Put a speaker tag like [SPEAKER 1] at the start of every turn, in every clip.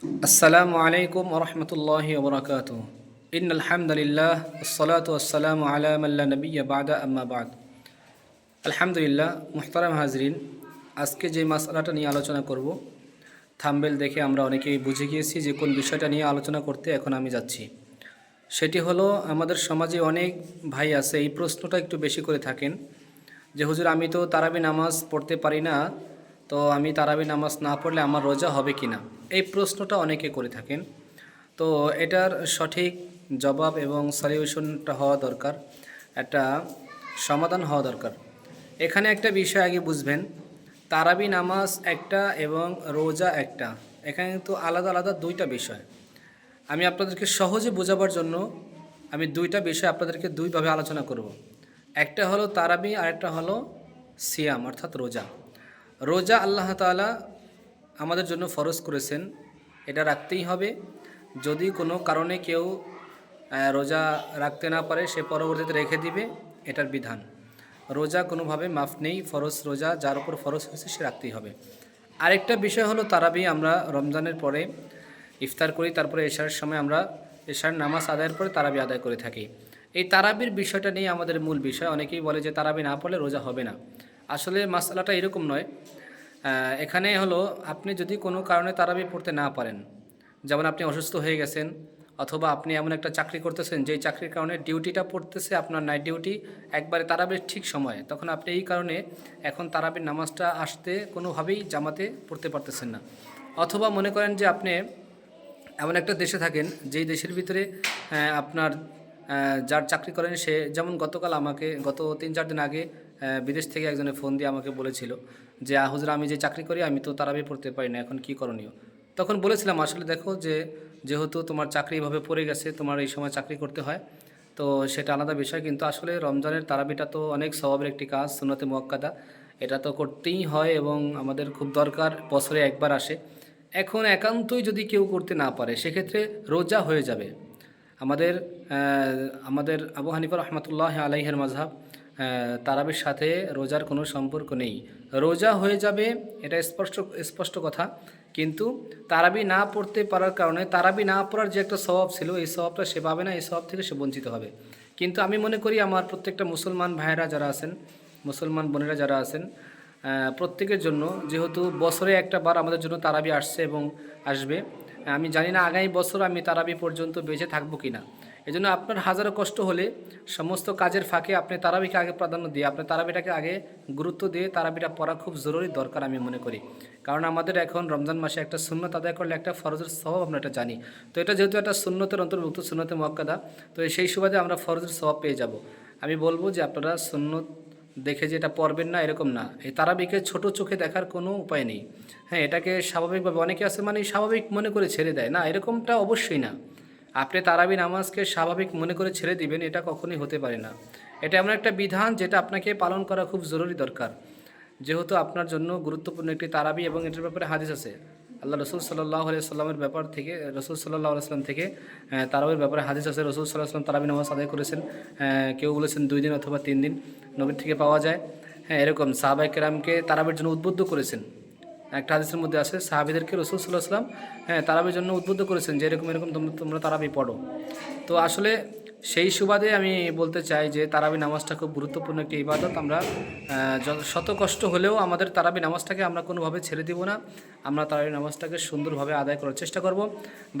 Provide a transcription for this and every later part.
[SPEAKER 1] আসসালামু আলাইকুম রহমতুল্লাহ ওবরাকাত ইন আলহামদুলিল্লাহ আসসালাত আসসালামু আলামাল্লা আলহামদুলিল্লাহ, মুহতারাম হাজরিন, আজকে যে মাসালাটা নিয়ে আলোচনা করব থাম্বেল দেখে আমরা অনেকেই বুঝে গিয়েছি যে কোন বিষয়টা নিয়ে আলোচনা করতে এখন আমি যাচ্ছি। সেটি হলো, আমাদের সমাজে অনেক ভাই আছে, এই প্রশ্নটা একটু বেশি করে থাকেন যে, হুজুর, আমি তো তারাবি নামাজ পড়তে পারি না তো আমি তারাবি নামাজ না পড়লে আমার রোজা হবে কি না এই প্রশ্নটা অনেকে করে থাকেন। তো এটার সঠিক জবাব এবং সলিউশনটা হওয়া দরকার, একটা সমাধান হওয়া দরকার। এখানে একটা বিষয় আগে বুঝবেন, তারাবি নামাজ একটা এবং রোজা একটা। এখানে কিন্তু আলাদা আলাদা দুইটা বিষয়। আমি আপনাদেরকে সহজে বোঝাবার জন্য আমি দুইটা বিষয় আপনাদেরকে দুইভাবে আলোচনা করব। একটা হলো তারাবি আর একটা হলো সিয়াম, অর্থাৎ রোজা। রোজা আল্লাহ তাআলা আমাদের জন্য ফরজ করেছেন, এটা রাখতেই হবে। যদি কোনো কারণে কেউ রোজা রাখতে না পারে, সে পরবর্তীতে রেখে দিবে, এটার বিধান। রোজা কোনোভাবে মাফ নেই, ফরজ রোজা যার উপর ফরজ হয়েছে, সে রাখতেই হবে। আরেকটা বিষয় হলো তারাবি, আমরা রমজানের পরে ইফতার করি, তারপরে এশার সময় আমরা এশার নামাজ আদায়ের পরে তারাবি আদায় করে থাকি। এই তারাবির বিষয়টা নিয়ে আমাদের মূল বিষয়, অনেকেই বলে যে তারাবি না পড়লে রোজা হবে না। আসলে মাসালাটা এরকম নয় এখানে হলো আপনি যদি কোনো কারণে তারাবি পড়তে না পারেন, যেমন আপনি অসুস্থ হয়ে গেছেন অথবা আপনি এমন একটা চাকরি করতেছেন যেই চাকরির কারণে ডিউটিটা পড়তেছে আপনার নাইট ডিউটি একবারে তারাবির ঠিক সময়ে, তখন আপনি এই কারণে এখন তারাবির নামাজটা আসতে কোনোভাবেই জামাতে পড়তে পারতেছেন না। অথবা মনে করেন যে আপনি এমন একটা দেশে থাকেন যেই দেশের ভিতরে আপনার যার চাকরি করেন সে, যেমন গতকাল আমাকে, গত তিন চার দিন আগে বিদেশ থেকে একজনে ফোন দিয়ে আমাকে বলেছিল যে "আ, হুজুর আমি যে চাকরি করি আমি তো তারাবি পড়তে পারি না এখন কি করণীয়? তখন বলেছিলাম আসলে দেখো যে যেহেতু তোমার চাকরি এভাবে পড়ে গেছে তোমার এই সময় চাকরি করতে হয় তো সেটা আলাদা বিষয় কিন্তু আসলে রমজানের তারাবিটা তো অনেক স্বভাবের একটি কাজ সুনতে মোয়াক্কাদা। এটা তো করতেই হয় এবং আমাদের খুব দরকার বছরে একবার আসে। এখন একান্তই যদি কেউ করতে না পারে সেক্ষেত্রে রোজা হয়ে যাবে। আমাদের আমাদের আবু হানিফা রহমতুল্লাহ আলাইহের মাঝহাব তারাবির সাথে রোজার কোনো সম্পর্ক নেই। রোজা হয়ে যাবে, এটা স্পষ্ট স্পষ্ট কথা। কিন্তু তারাবি না পড়তে পারার কারণে, তারাবি না পড়ার যে একটা স্বভাব ছিল, এই স্বভাবটা সে পাবে না, এই স্বভাব থেকে সে বঞ্চিত হবে। কিন্তু আমি মনে করি আমার প্রত্যেকটা মুসলমান ভাইয়েরা যারা আছেন, মুসলমান বোনেরা যারা আছেন প্রত্যেকের জন্য যেহেতু বছরে একটা বার আমাদের জন্য তারাবি আসছে এবং আসবে আমি জানি না আগামী বছর আমি তারাবি পর্যন্ত বেঁচে থাকব কি না এই জন্য আপনার হাজারো কষ্ট হলে সমস্ত কাজের ফাঁকে আপনি তারাবিকে আগে প্রাধান্য দিয়ে, আপনি তারাবিটাকে আগে গুরুত্ব দিয়ে তারাবিটা পড়া খুব জরুরি দরকার আমি মনে করি। কারণ আমাদের এখন রমজান মাসে একটা সুন্নত আদায় করলে একটা ফরজের স্বভাব আমরা এটা জানি। তো এটা যেহেতু একটা সুন্নতের অন্তর্ভুক্ত শূন্যতে মক্কাদা তো সেই সুবাদে আমরা ফরজের স্বভাব পেয়ে যাব। আমি বলব যে আপনারা সুন্নত দেখে যে এটা পড়বেন না, এরকম না। এই তারাবিকে ছোট চোখে দেখার কোনো উপায় নেই। হ্যাঁ এটাকে স্বাভাবিকভাবে অনেকে আছে মানে স্বাভাবিক মনে করে ছেড়ে দেয়। না, এরকমটা অবশ্যই না। আপনি তারাবি নামাজকে স্বাভাবিক মনে করে ছেড়ে দিবেন, এটা কখনোই হতে পারে না। এটা এমন একটা বিধান যেটা আপনাকে পালন করা খুব জরুরি দরকার। যেহেতু আপনার জন্য গুরুত্বপূর্ণ একটি তারাবি এবং এটার ব্যাপারে হাদিস আছে। আল্লাহ রসুল সাল্লাহ সাল্লামের ব্যাপার থেকে, রসুল সাল্লাহ সাল্লাম থেকে তারাবির ব্যাপারে হাদিস আছে। রসুল সাল্লাহ সাল্লাম তারাবি নামাজ আদায় করেছেন। কেউ বলেছেন দুই দিন অথবা তিন দিন নবীর থেকে পাওয়া যায়। হ্যাঁ এরকম সাহাবাই কেরামকে তারাবির জন্য উদ্বুদ্ধ করেছেন। একটা হাদিসের মধ্যে আছে, সাহাবিদেরকে রসুল সাল্লাহ সাল্লাম হ্যাঁ তারাবির জন্য উদ্বুদ্ধ করেছেন যে এরকম এরকম তোমরা তারাবি পড়ো। তো আসলে সেই সুবাদে আমি বলতে চাই যে তারাবি নামাজটা খুব গুরুত্বপূর্ণ একটি ইবাদত। আমরা শত কষ্ট হলেও আমাদের তারাবি নামাজটাকে আমরা কোনোভাবে ছেড়ে দিব না। আমরা তারাবি নামাজটাকে সুন্দরভাবে আদায় করার চেষ্টা করব।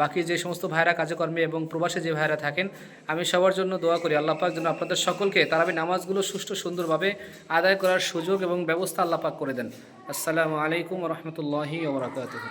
[SPEAKER 1] বাকি যে সমস্ত ভাইরা, কাজকর্মে এবং প্রবাসে যে ভাইরা থাকেন, আমি সবার জন্য দোয়া করি, আল্লাহ পাক যেন আপনাদের সকলকে তারাবি নামাজগুলো সুষ্ঠু সুন্দরভাবে আদায় করার সুযোগ এবং ব্যবস্থা আল্লাহ পাক করে দেন। আসসালামু আলাইকুম রহমতুল্লাহি ওবরাকাতুহ